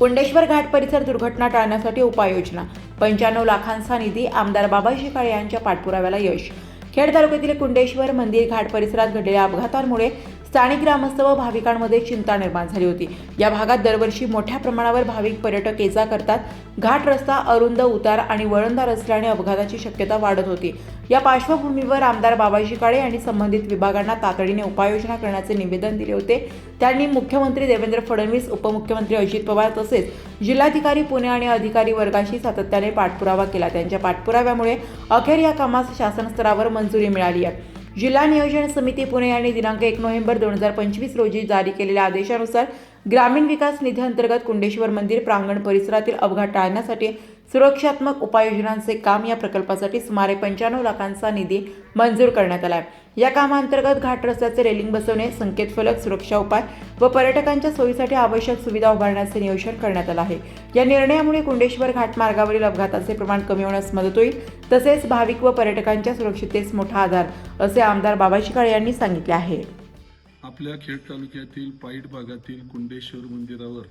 कुंडेश्वर घाट परिसर दुर्घटना टाळण्यासाठी उपाययोजना. पंच्याण्णव लाखांचा निधी आमदार बाबाजी काळे यांच्या पाठपुराव्याला यश. खेड तालुक्यातील कुंडेश्वर मंदिर घाट परिसरात घडलेल्या अपघातांमुळे स्थानिक ग्रामस्थ व भाविकांमध्ये चिंता निर्माण झाली होती. या भागात दरवर्षी मोठ्या प्रमाणावर भाविक पर्यटक ये जा करतात. घाट रस्ता अरुंद उतार आणि वळणदार असल्याने अपघाताची शक्यता वाढत होती. या पार्श्वभूमीवर आमदार बाबाजी काळे यांनी संबंधित विभागांना तातडीने उपाययोजना करण्याचे निवेदन दिले होते. त्यांनी मुख्यमंत्री देवेंद्र फडणवीस उपमुख्यमंत्री अजित पवार तसेच जिल्हाधिकारी पुणे आणि अधिकारी वर्गाशी सातत्याने पाठपुरावा केला. त्यांच्या पाठपुराव्यामुळे अखेर या कामास शासन स्तरावर मंजुरी मिळाली आहे. जिल्हा नियोजन समिती पुणे यांनी दिनांक एक नोव्हेंबर दोन हजार पंचवीस रोजी जारी केलेल्या आदेशानुसार ग्रामीण विकास निधी अंतर्गत कुंडेश्वर मंदिर प्रांगण परिसरातील अपघात टाळण्यासाठी सुरक्षात्मक उपाययोजनांचे काम या प्रकल्पासाठी सुमारे पंच्याण्णव लाखांचा निधी मंजूर करण्यात आला आहे या कामाअंतर्गत घाट रस्त्याचे रेलिंग बसवणे संकेत फलक सुरक्षा उपाय व पर्यटकांच्या सोयीसाठी आवश्यक सुविधा उभारण्याचे नियोजन करण्यात आलं आहे. या निर्णयामुळे कुंडेश्वर घाट मार्गावरील अपघाताचे प्रमाण कमी होण्यास मदत होईल तसेच भाविक व पर्यटकांच्या सुरक्षिततेस मोठा आधार असे आमदार बाबाजी काळे यांनी सांगितले आहे. आपल्या खेड तालुक्यातील पाईट भागातील कुंडेश्वर मंदिरावर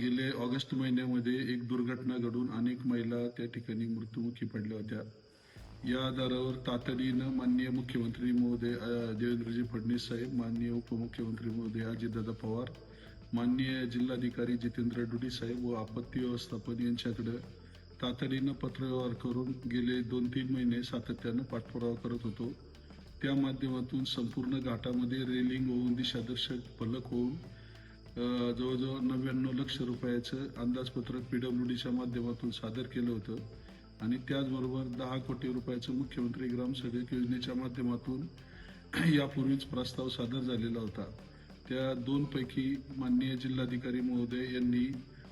गेले ऑगस्ट महिन्यामध्ये एक दुर्घटना घडून अनेक महिला त्या ठिकाणी मृत्युमुखी पडल्या होत्या. या आधारावर तातडीनं माननीय मुख्यमंत्री महोदय देवेंद्रजी फडणवीस साहेब माननीय उपमुख्यमंत्री महोदय अजितदादा पवार माननीय जिल्हाधिकारी जितेंद्र डुडी साहेब व आपत्ती व्यवस्थापन यांच्याकडे तातडीनं पत्रव्यवहार करून गेले दोन तीन महिने सातत्यानं पाठपुरावा करत होतो. त्या माध्यमातून संपूर्ण घाटामध्ये रेलिंग होऊन दिशादर्शक फलक होऊन जवळजवळ नव्याण्णव लक्ष रुपयाचं अंदाजपत्रक पीडब्ल्यूडीच्या माध्यमातून सादर केलं होतं. आणि त्याचबरोबर दहा कोटी रुपयाचं मुख्यमंत्री ग्राम सडक योजनेच्या माध्यमातून यापूर्वीच प्रस्ताव सादर झालेला होता. त्या दोनपैकी माननीय जिल्हाधिकारी महोदय यांनी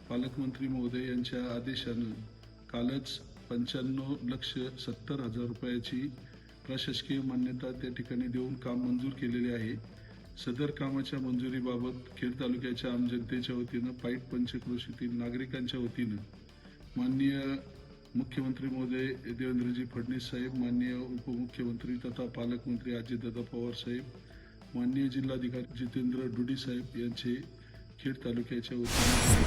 पालकमंत्री महोदय यांच्या आदेशानं कालच पंच्याण्णव लक्ष सत्तर हजार रुपयाची प्रशासकीय मान्यता त्या ठिकाणी देऊन काम मंजूर केलेले आहे. सदर कामाच्या मंजुरीबाबत खेड तालुक्याच्या आम जनतेच्या वतीनं पाईट पंचक्रोशीतील नागरिकांच्या वतीनं माननीय मुख्यमंत्री महोदय देवेंद्रजी फडणवीस साहेब माननीय उपमुख्यमंत्री तथा पालकमंत्री अजितदादा पवार साहेब माननीय जिल्हाधिकारी जितेंद्र डुडी साहेब यांचे खेड तालुक्याच्या वतीनं